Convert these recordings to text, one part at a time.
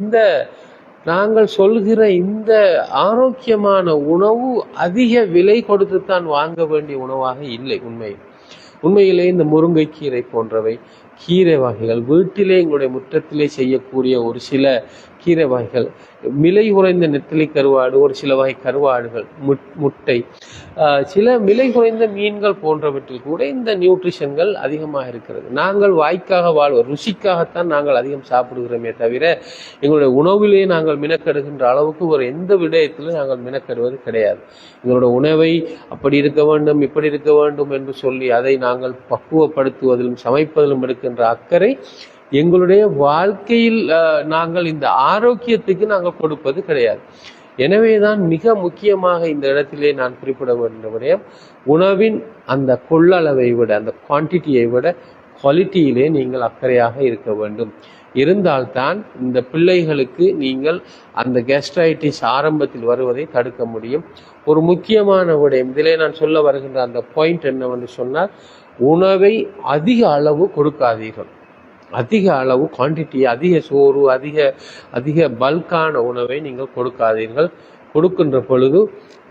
இந்த நாங்கள் சொல்கிற இந்த ஆரோக்கியமான உணவு அதிக விலை கொடுத்துத்தான் வாங்க வேண்டிய உணவாக இல்லை உண்மையில் உண்மையிலே இந்த முருங்கைக்கீரை போன்றவை கீரை வகைகள் வீட்டிலே எங்களுடைய முற்றத்திலே செய்யக்கூடிய ஒரு சில கீரை வகைகள் விலை குறைந்த நெத்திலி கருவாடு ஒரு சில வகை கருவாடுகள் முட்- முட்டை சில விலை குறைந்த மீன்கள் போன்றவற்றில் கூட இந்த நியூட்ரிஷன்கள் அதிகமாக இருக்கிறது. நாங்கள் வாய்க்காக வாழ்வோம் ருசிக்காகத்தான் நாங்கள் அதிகம் சாப்பிடுகிறோமே தவிர எங்களுடைய உணவிலே நாங்கள் மினக்கெடுகின்ற அளவுக்கு ஒரு எந்த விடயத்திலும் நாங்கள் மினக்கெடுவது கிடையாது. எங்களோட உணவை அப்படி இருக்க வேண்டும் இப்படி இருக்க வேண்டும் என்று சொல்லி அதை நாங்கள் பக்குவப்படுத்துவதிலும் சமைப்பதிலும் எடுக்கின்ற அக்கறை எங்களுடைய வாழ்க்கையில் நாங்கள் இந்த ஆரோக்கியத்துக்கு நாங்கள் கொடுப்பது கிடையாது. எனவேதான் மிக முக்கியமாக இந்த இடத்திலே நான் குறிப்பிட வேண்டிய விடயம் உணவின் அந்த கொள்ளளவை விட அந்த குவான்டிட்டியை விட குவாலிட்டியிலே நீங்கள் அக்கறையாக இருக்க வேண்டும். இருந்தால்தான் இந்த பிள்ளைகளுக்கு நீங்கள் அந்த கேஸ்ட்ரைட்டிஸ் ஆரம்பத்தில் வருவதை தடுக்க முடியும். ஒரு முக்கியமான விடயம் இதிலே நான் சொல்ல வருகின்ற அந்த பாயிண்ட் என்னவென்று சொன்னால் உணவை அதிக அளவு கொடுக்காதீர்கள். அதிக அளவு குவான்டிட்டி அதிக சோறு அதிக அதிக பல்கான உணவை நீங்கள் கொடுக்காதீர்கள். கொடுக்கின்ற பொழுது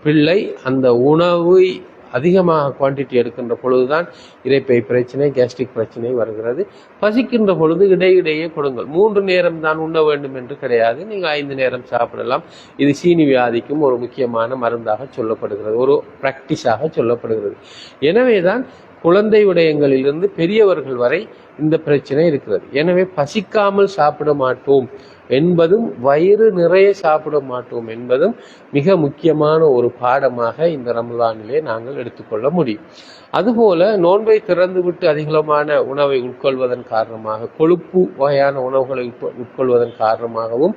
பிள்ளை அந்த உணவை அதிகமாக குவான்டிட்டி எடுக்கின்ற பொழுதுதான் இறைப்பை பிரச்சனை கேஸ்ட்ரிக் பிரச்சனை வருகிறது. பசிக்கின்ற பொழுது இடையிடையே கொடுங்கள். மூன்று நேரம் தான் உண்ண வேண்டும் என்று கிடையாது. நீங்கள் ஐந்து நேரம் சாப்பிடலாம். இது சீனி வியாதிக்கும் ஒரு முக்கியமான மருந்தாக சொல்லப்படுகிறது. ஒரு பிராக்டிஸாக சொல்லப்படுகிறது. எனவே தான் குழந்தை விடயங்களிலிருந்து பெரியவர்கள் வரை இந்த பிரச்சனை இருக்கிறது. எனவே பசிக்காமல் சாப்பிட மாட்டோம் என்பதும் வயிறு நிறைய சாப்பிட மாட்டோம் என்பதும் மிக முக்கியமான ஒரு பாடமாக இந்த ரமலானிலே நாங்கள் எடுத்துக்கொள்ள முடியும். அதுபோல நோன்பை திறந்துவிட்டு அதிகமான உணவை உட்கொள்வதன் காரணமாக கொழுப்பு வகையான உணவுகளை உட்கொள்வதன் காரணமாகவும்